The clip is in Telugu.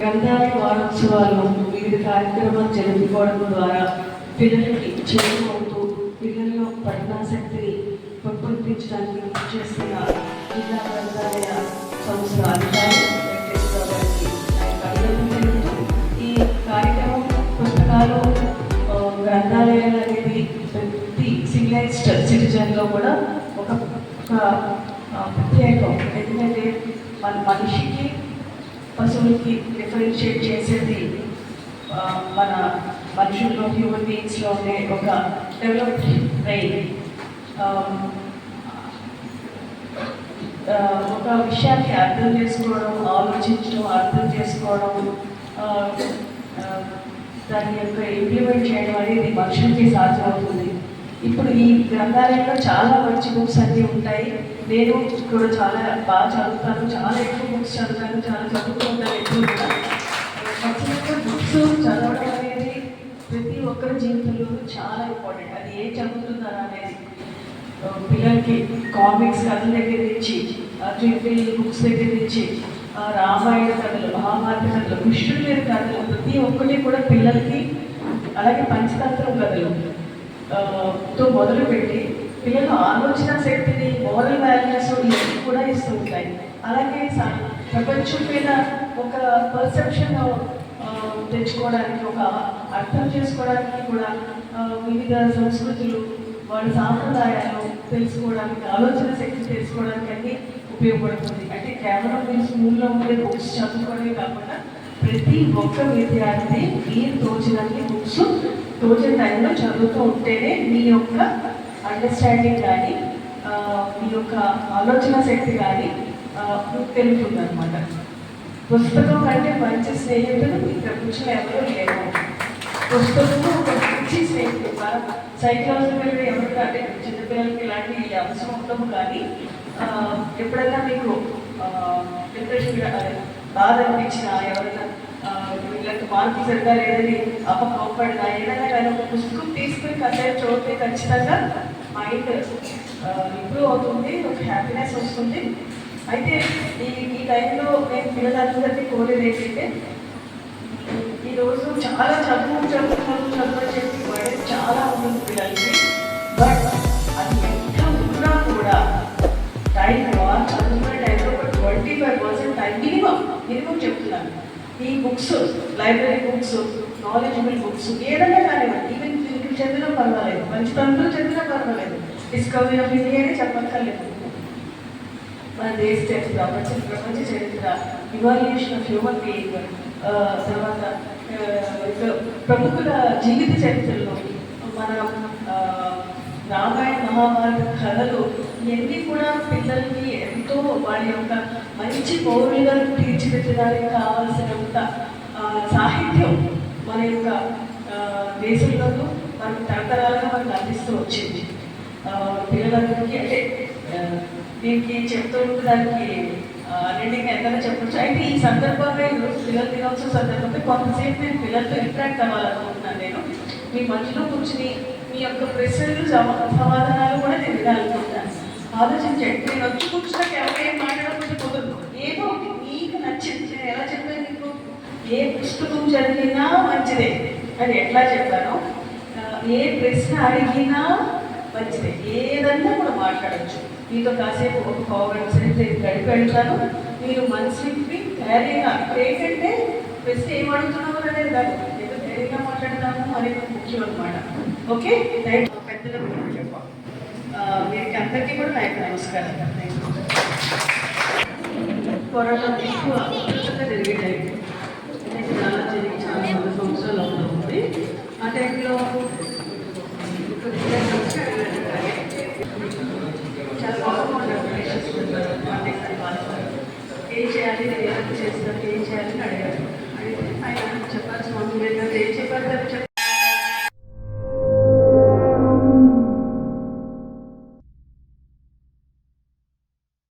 గ్రంథాలయ వారోత్సవాలు వివిధ కార్యక్రమాలు జరుపుకోవడం ద్వారా పిల్లలకి చేరువవుతూ పిల్లల్లో పఠనాసక్తిని పెంపొందించడానికి కృషి చేస్తే గ్రంథాలయ సంస్థ అధికారి వెంకటేశ్వర గారికి ఈ కార్యక్రమం పుస్తకాలు గ్రంథాలయాలు అనేది ప్రతి సివిలైజ్డ్ సిటిజన్లో కూడా ఒక ప్రత్యేకం ఎందుకంటే మన మనిషికి పశువులకి డిఫరెన్షియేట్ చేసేది మన మనుషుల్లో హ్యూమన్ బీయింగ్స్లో ఉండే ఒక డెవలప్డ్ బ్రెయిన్ ఒక విషయాన్ని అర్థం చేసుకోవడం ఆలోచించడం అర్థం చేసుకోవడం దాని యొక్క ఇంప్లిమెంట్ చేయడం అనేది మనుషులకి సాధ్యమవుతుంది. ఇప్పుడు ఈ గ్రంథాలయంలో చాలా మంచి బుక్స్ అన్నీ ఉంటాయి. నేను కూడా చాలా బాగా చదువుతాను. చాలా ఎక్కువ బుక్స్ చదువుతాను. చాలా చదువుకుంటాను ఎక్కువ ఖచ్చితంగా బుక్స్ చదవడం అనేది ప్రతి ఒక్కరి జీవితంలో చాలా ఇంపార్టెంట్ అది ఏం చదువుతున్నారు అనేది పిల్లలకి కామిక్స్ కథల దగ్గర నుంచి అర్జున్ బుక్స్ దగ్గర నుంచి రామాయణ కథలు మహాభారత కథలు కృష్ణుడి మీద కథలు ప్రతి ఒక్కటి కూడా పిల్లలకి అలాగే పంచతంత్రం కథలు ఆ, తో మొదలుపెట్టి పిల్లల ఆలోచన శక్తిని మోరల్ వాల్యూస్ ఇవన్నీ కూడా ఇస్తూ ఉంటాయి. అలాగే స- ప్రపంచం మీద ఒక పర్సెప్షన్ తెచ్చుకోవడానికి ఒక అర్థం చేసుకోవడానికి కూడా వివిధ సంస్కృతులు వాళ్ళ సాంప్రదాయాలు తెలుసుకోవడానికి ఆలోచన శక్తి తెలుసుకోవడానికి అన్ని ఉపయోగపడుతుంది. అంటే కేవలం మీ స్కూల్లో ఉండే బుక్స్ చదువుకోవడమే కాకుండా ప్రతి ఒక్క విద్యార్థి మీరు తోచినన్ని బుక్స్ తోచిన టైంలో చదువుతూ ఉంటేనే మీ యొక్క అండర్స్టాండింగ్ కానీ మీ యొక్క ఆలోచన శక్తి కానీ పెరుగుతుంది అనమాట పుస్తకం కంటే మంచి స్నేహితుడు ఈ ప్రపంచంలో ఎవరూ లేరు. పుస్తకము ఒక మంచి మనం సైకలాజికల్గా ఎవరికి అంటే చిన్నపిల్లలకి ఇలాంటి అవసరం ఉండము కానీ ఎప్పుడైనా మీకు డిప్రెషన్ బాధ అనిపించినా ఎవరైనా ఆ, వీళ్ళకి మార్పు సరిగా లేదని అమ్మ కోపడినా ఏదైనా కానీ ఒక పుస్తకం తీసుకుని కాసేపు చదివితే ఖచ్చితంగా మైండ్ ఇంప్రూవ్ అవుతుంది ఒక హ్యాపీనెస్ వస్తుంది. అయితే ఈ ఈ టైంలో నేను పిల్లలందరినీ కోరేది ఏంటంటే ఈరోజు చాలా చదువు చదువు చదువు చెప్పి వాడే చాలా ఉంటుంది పిల్లలకి. బట్ అది ఎంత ఉన్నా కూడా టైం చదువుకునే టైంలో ఒక twenty five percent time minimum minimum చెప్తున్నాను. ఈ books library books knowledgeable books ఏదైనా కానివ్వండి ఈవెన్ ఫిజికల్ చదివినా పర్వాలేదు మంచి పనులు చదివినా పర్వాలేదు డిస్కవరీ ఆఫ్ ఇండియా అని చెప్పక్కర్లేదు. మన దేశ చరిత్ర ప్రపంచ ప్రపంచ చరిత్ర ఇవాల్యూషన్ ఆఫ్ హ్యూమన్ బీయింగ్ తర్వాత ప్రముఖుల జీవిత చరిత్రలో మన రామాయణ మహాభారత కథలు ఇవన్నీ కూడా పిల్లల్ని ఎంతో వాళ్ళ యొక్క మంచి పౌరులుగా తీర్చిదిద్దడానికి కావాల్సినంత సాహిత్యం మన యొక్క దేశంలో మనకు తరతరాలుగా మనకు అందిస్తూ వచ్చింది. పిల్లలందరికీ అంటే దీనికి చెప్తూ ఉండడానికి అన్నింటికి ఎంతగా చెప్పచ్చు. అయితే ఈ సందర్భంగా ఈరోజు పిల్లల దినోత్సవం సందర్భంగా కొంతసేపు నేను పిల్లలతో ఇంటరాక్ట్ అవ్వాలనుకుంటున్నాను నేను. మీ మధ్యలో కూర్చుని మీ యొక్క ప్రశ్నలు సమా- సమాధానాలు కూడా నేను వినాలనుకుంటాను ఆలోచించండి. నేను వచ్చి కూర్చున్నాక ఎవరైనా మాట్లాడకపోతే కుదరదు ఏదో ఒకటి మీకు నచ్చింది. నేను ఎలా చెప్పాను మీకు? ఏ పుస్తకం చదివినా మంచిదే. అని ఎట్లా చెప్పాను ఏ ప్రశ్న అడిగినా మంచిదే. ఏదన్నా కూడా మాట్లాడచ్చు. మీతో కాసేపు ఒక గవర్నమెంట్ సెంటర్ గడిపి వెళ్తాను. మీరు మనిషికి ధైర్యంగా ఏంటంటే ఫస్ట్ ఏం అడుగుతున్నావు అనేది కాదు ఏదో ధైర్యంగా మాట్లాడతాము అనేది ముఖ్యం అనమాట ఓకే రైట్ పెద్దలకు చెప్పాం. మీకు అందరికీ కూడా నా నమస్కారం. పోరాటం ఎక్కువ జరిగే టైం చాలా జరిగి చాలా సంవత్సరాలు అవుతుంది ఆ టైంలో